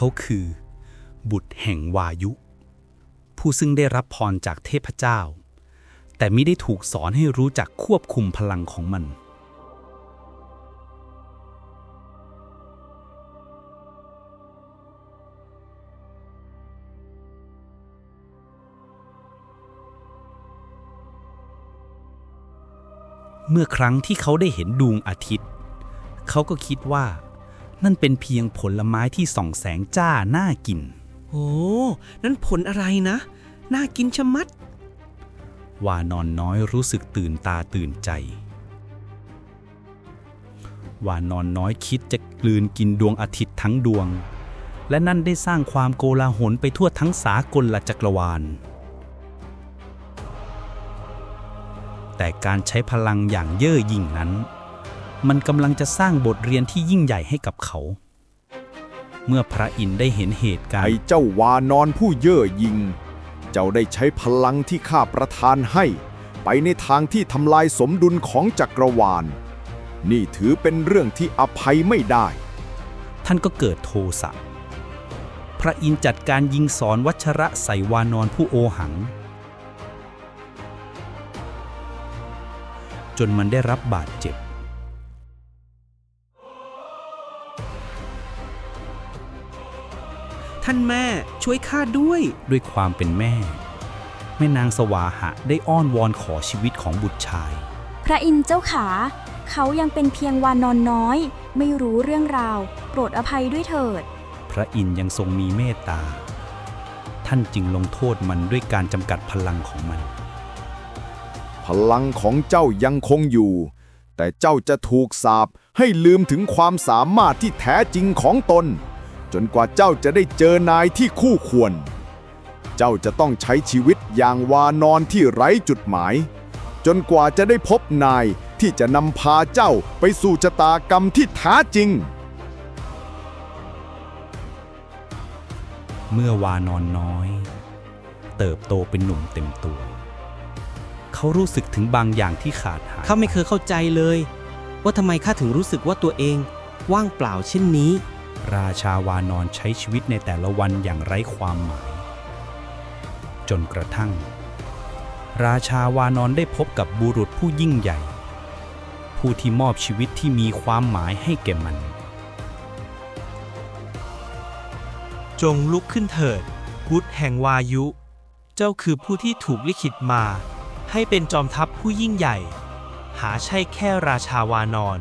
เขาคือ บุตรแห่งวายุ ผู้ซึ่งได้รับพรจากเทพเจ้า แต่ไม่ได้ถูกสอนให้รู้จักควบคุมพลังของมัน เมื่อครั้งที่เขาได้เห็นดวงอาทิตย์ เขาก็คิดว่า นั่นเป็นเพียงผลไม้ที่ส่องแสงจ้าน่ากิน โอ้นั่นผลอะไรนะ น่ากินชะมัด วานอนน้อยรู้สึกตื่นตาตื่นใจ วานอนน้อยคิดจะกลืนกินดวงอาทิตย์ทั้งดวง และนั่นได้สร้างความโกลาหลไปทั่วทั้งสากลละจักรวาล แต่การใช้พลังอย่างเย่อหยิ่งนั้น มันกำลังจะสร้างบทเรียนที่ยิ่งใหญ่ให้กับเขา เมื่อพระอินทร์ได้เห็นเหตุการไอ้ณ์เจ้าวานอนผู้เย่อหยิ่ง เจ้าได้ใช้พลังที่ข้าประทานให้ ไปในทางที่ทำลายสมดุลของจักรวาล นี่ถือเป็นเรื่องที่อภัยไม่ได้ ท่านก็เกิดโทสะพระอินทร์จัดการยิงสอนวัชระใส่วานอนผู้โอหัง จนมันได้รับบาดเจ็บ ท่านแม่ช่วยข้าด้วย ด้วยความเป็นแม่ แม่นางสวาหะได้อ้อนวอนขอชีวิตของบุตรชาย พระอินทร์เจ้าขา เขายังเป็นเพียงวานอนน้อย ไม่รู้เรื่องราว โปรดอภัยด้วยเถิด พระอินทร์ยังทรงมีเมตตา ท่านจึงลงโทษมันด้วยการจำกัดพลังของมัน พลังของเจ้ายังคงอยู่ แต่เจ้าจะถูกสาปให้ลืมถึงความสามารถที่แท้จริงของตน จนกว่าเจ้าจะได้เจอนายที่คู่ควร เจ้าจะต้องใช้ชีวิตอย่างวานอนที่ไร้จุดหมาย จนกว่าจะได้พบนายที่จะนำพาเจ้าไปสู่ชะตากรรมที่แท้จริง เมื่อวานอนน้อย เติบโตเป็นหนุ่มเต็มตัว เขารู้สึกถึงบางอย่างที่ขาดหายข้าไม่เคยเข้าใจเลย ว่าทำไมข้าถึงรู้สึกว่าตัวเองว่างเปล่าเช่นนี้ ราชาวานอนใช้ชีวิตในแต่ละวันอย่างไร้ความหมาย จนกระทั่ง ราชาวานอนได้พบกับบุรุษผู้ยิ่งใหญ่ ผู้ที่มอบชีวิตที่มีความหมายให้แก่มัน จงลุกขึ้นเถิด บุตรแห่งวายุ เจ้าคือผู้ที่ถูกลิขิตมา ให้เป็นจอมทัพผู้ยิ่งใหญ่ หาใช่แค่ราชาวานอน